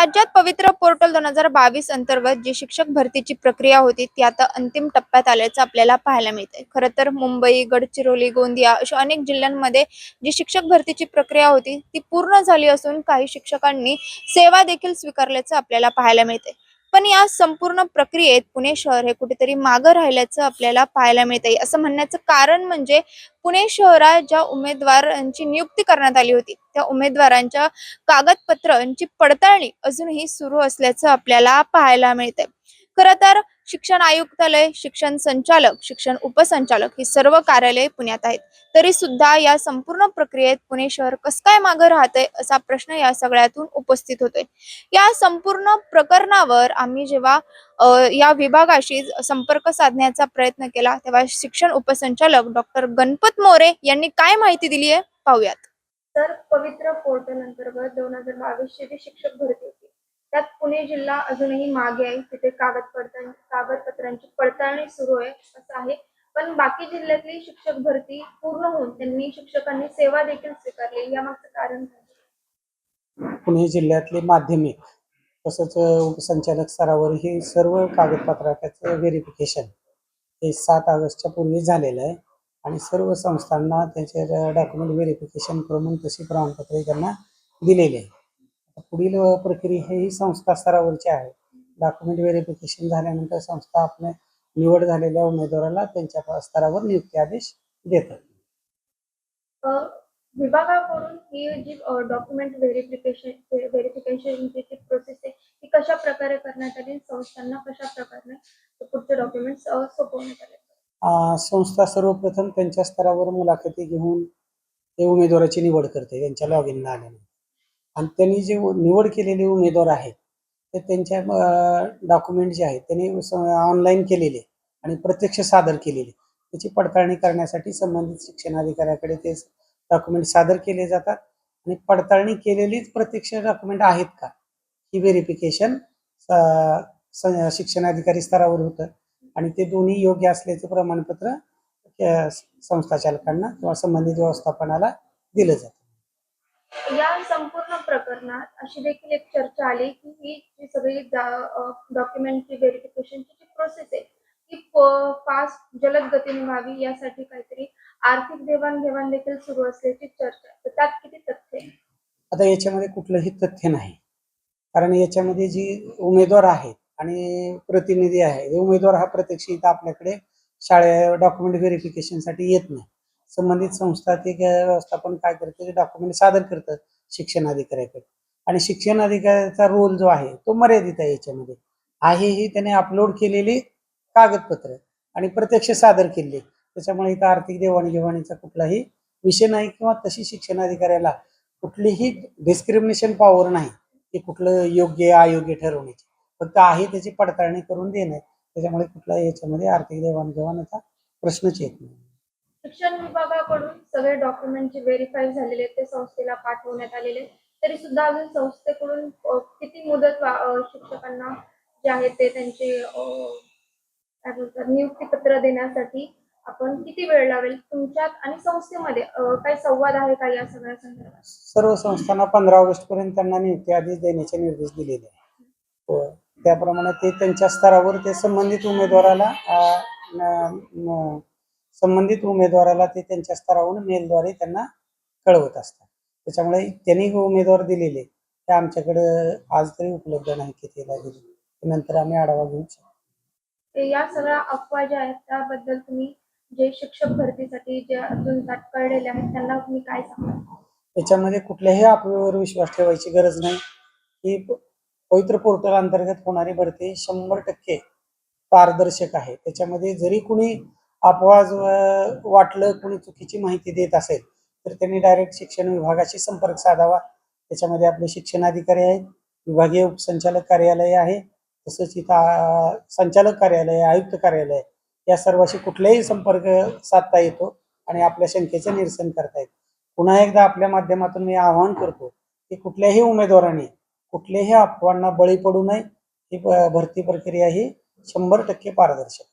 राज्यात पवित्र पोर्टल दोन हजार बावीस अंतर्गत जी शिक्षक भरतीची प्रक्रिया होती ती आता अंतिम टप्प्यात आल्याचं आपल्याला पाहायला मिळते खरं तर मुंबई गडचिरोली गोंदिया अशा अनेक जिल्ह्यांमध्ये जी शिक्षक भरतीची प्रक्रिया होती ती पूर्ण झाली असून काही शिक्षकांनी सेवा देखील स्वीकारल्याचं आपल्याला पाहायला मिळते पण या संपूर्ण प्रक्रियेत पुणे शहर हे कुठेतरी मागं राहिल्याचं आपल्याला पाहायला मिळते असं म्हणण्याचं कारण म्हणजे पुणे शहरात ज्या उमेदवारांची नियुक्ती करण्यात आली होती. त्या उमेदवारांच्या कागदपत्रांची पडताळणी अजूनही सुरू असल्याचं आपल्याला पाहायला मिळते खरं तर शिक्षण आयुक्तालय शिक्षण संचालक शिक्षण उपसंचालक ही सर्व कार्यालये पुण्यात आहेत. तरी सुद्धा या संपूर्ण प्रक्रियेत पुणे शहर कसं काय मागे राहतंय असा प्रश्न या सगळ्यातून उपस्थित होतोय. या संपूर्ण प्रकरणावर आम्ही जेव्हा या विभागाशी संपर्क साधण्याचा प्रयत्न केला तेव्हा शिक्षण उपसंचालक डॉक्टर गणपत मोरे यांनी काय माहिती दिली आहे पाहूयात. तर पवित्र पोर्टल अंतर्गत दोन हजार बावीसची जी शिक्षक भरती त्यात पुणे जिल्हा अजूनही मागे आहे. तिथे कागदपत्र कागदपत्रांची पडताळणी सुरू आहे असं आहे. पण बाकी जिल्ह्यातली शिक्षक भरती पूर्ण होऊन त्यांनी शिक्षकांनी सेवा देखील स्वीकारली. यामागचं कारण काय? पुणे जिल्ह्यातले माध्यमिक तसंच उपसंचालक स्तरावर हे सर्व कागदपत्राचं व्हेरिफिकेशन हे सात ऑगस्टच्या पूर्वी झालेलं आहे. आणि सर्व संस्थांना त्याचे डॉक्युमेंट व्हेरिफिकेशन करून तशी प्रमाणपत्रे त्यांना दिलेली आहे. पुढील प्रक्रिया ही संस्था स्तरावरची आहे. डॉक्युमेंट व्हेरिफिकेशन झाल्यानंतर संस्था आपल्या निवड झालेल्या उमेदवाराला त्यांच्या स्तरावर नियुक्ती आदेश देतात. विभागाकडून ही जी डॉक्युमेंट व्हेरिफिकेशन व्हेरिफिकेशनची जी प्रोसेस आहे ती कशा प्रकारे करण्यात आली संस्थांना कशा प्रकारे पुढचे डॉक्युमेंट्स सोपवण्यात आले? संस्था सर्वप्रथम त्यांच्या स्तरावर मुलाखती घेऊन ते उमेदवाराची निवड करते त्यांच्या लॉग इनला आल्यानंतर. आणि त्यांनी जे उ- निवड केलेले उमेदवार आहेत ते त्यांच्या डॉक्युमेंट जे आहेत त्यांनी ऑनलाईन केलेले आणि प्रत्यक्ष सादर केलेले. त्याची पडताळणी करण्यासाठी संबंधित शिक्षणाधिकाऱ्याकडे ते डॉक्युमेंट सादर केले जातात आणि पडताळणी केलेलीच प्रत्यक्ष डॉक्युमेंट आहेत का? ही व्हेरिफिकेशन शिक्षणाधिकारी स्तरावर होतं आणि ते दोन्ही योग्य असल्याचं प्रमाणपत्र संस्थाचालकांना किंवा संबंधित व्यवस्थापनाला दिलं जातं. या संपूर्ण प्रकरणात अशी देखील एक चर्चा आली की ही जी सगळी डॉक्युमेंटची व्हेरिफिकेशनची जी प्रोसेस आहे ती फास्ट जलद गतीने व्हावी यासाठी काहीतरी आर्थिक देवाणघेवाण देखील सुरू असल्याची चर्चा आहे. तर त्यात किती तथ्य आहे? आता याच्यामध्ये कुठलंही तथ्य नाही कारण याच्यामध्ये जी उमेदवार आहेत आणि प्रतिनिधी आहे हे उमेदवार हा प्रत्यक्ष इथं आपल्याकडे शाळे डॉक्युमेंट व्हेरिफिकेशनसाठी येत नाही संबंधित संस्था ते व्यवस्थापन काय करतं ते डॉक्युमेंट सादर करतं शिक्षणाधिकाऱ्याकडे आणि शिक्षण अधिकाऱ्याचा रोल जो आहे तो मर्यादित आहे याच्यामध्ये. आहे ही त्याने अपलोड केलेली कागदपत्र आणि प्रत्यक्ष सादर केले. त्याच्यामुळे इथं आर्थिक देवाणघेवाणीचा कुठलाही विषय नाही किंवा तशी शिक्षण अधिकाऱ्याला कुठलीही डिस्क्रिमिनेशन पॉवर नाही की कुठलं योग्य अयोग्य ठरवण्याची. फक्त आहे त्याची पडताळणी करून देणे त्याच्यामुळे कुठलाही याच्यामध्ये आर्थिक देवाणघेवाणीचा प्रश्नच येत नाही. शिक्षण विभागाकडून सगळे डॉक्युमेंट जे व्हेरीफाय झालेले आहेत ते संस्थेला पाठवण्यात आलेले तरी सुद्धा अजून संस्थेकडून किती मुदत शिक्षकांना जे आहे ते त्यांचे नियुक्ती पत्र देण्यासाठी आपण किती वेळ लावेल? तुमच्यात आणि संस्थेमध्ये काही संवाद आहे का या सगळ्या संदर्भात? सर्व संस्थांना पंधरा ऑगस्ट पर्यंत त्यांना नियुक्ती आदेश देण्याचे निर्देश दिलेले हो. त्याप्रमाणे ते त्यांच्या स्तरावर ते संबंधित उमेदवाराला संबंधित उमेदवाराला ते त्यांच्या स्तरावरून मेलद्वारे त्यांना कळवत असतात. त्याच्यामुळे त्यांनी उमेदवार दिलेले ते आमच्याकडे आज तरी उपलब्ध नाही कितीला दिले नंतर आम्ही आढावा घेऊ शकतो. या सगळ्या अफवा ज्या आहेत त्याबद्दल तुम्ही जे शिक्षक भरतीसाठी जे अजून ताटकळलेले आहेत त्यांना तुम्ही काय सांगा याच्यामध्ये कुठल्याही अफवेवर विश्वास ठेवायची गरज नाही. ही प- पवित्र पोर्टल अंतर्गत होणारी भरती शंभर टक्के पारदर्शक आहे. त्याच्यामध्ये जरी कुणी अपवाज वाटलं कुणी चुकीची माहिती देत असेल तर त्यांनी डायरेक्ट शिक्षण विभागाशी संपर्क साधावा. त्याच्यामध्ये आपले शिक्षणाधिकारी आहेत विभागीय उपसंचालक कार्यालय आहे तसंच इथं संचालक कार्यालय आयुक्त कार्यालय या सर्वाशी कुठलाही संपर्क साधता येतो आणि आपल्या शंकेचं निरसन करता येतं. पुन्हा एकदा आपल्या माध्यमातून मी आवाहन करतो की कुठल्याही उमेदवाराने कुठल्याही अफवांना बळी पडू नये. ही भरती प्रक्रिया ही शंभर टक्के पारदर्शक